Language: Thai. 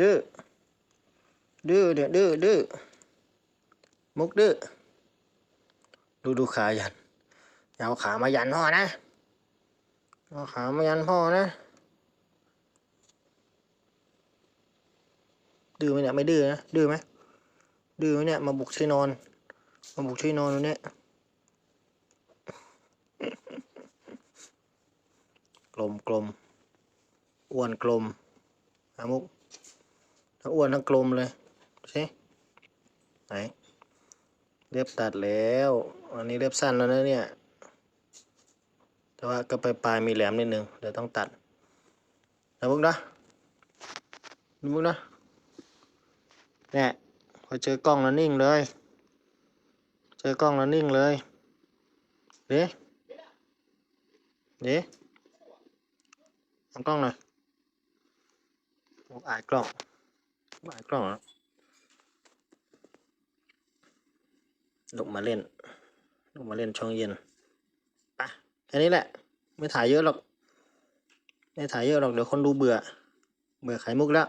ดื้อดื้อเนี่ยดื้อดื้อมุกดื้อดูดูขายันอย่าเอาขามายันพ่อนะเอาขามายันพ่อนะ ดื้อไหมเนี่ยไม่ดื้อนะดื้อไหมดื้อไหมเนี่ยมาบุกที่นอน มาบุกที่นอนตรงนี้กลมกลมอ้วนกลมอามุก อ้วนทั้งกลมเลยสิไหนเล็บตัดแล้ว อันนี้เล็บสั้นแล้วนะเนี่ย แต่ว่าก็ไปปลายมีแหลมนิดนึงเดี๋ยวต้องตัดนะมุกนะนะมุกนะเนี่ยพอเจอกล้องแล้วนิ่งเลย เจอกล้องแล้วนิ่งเลยเด้เด้เอากล้องหน่อยอกอายกล้อง บอกอายกล้องเหรอลุกมาเล่น ลงมาเล่นช่องเย็นปะแค่นี้แหละ ไม่ถ่ายเยอะหรอก ไม่ถ่ายเยอะหรอกเดี๋ยวคนดูเบื่อ เบื่อไข่มุกแล้ว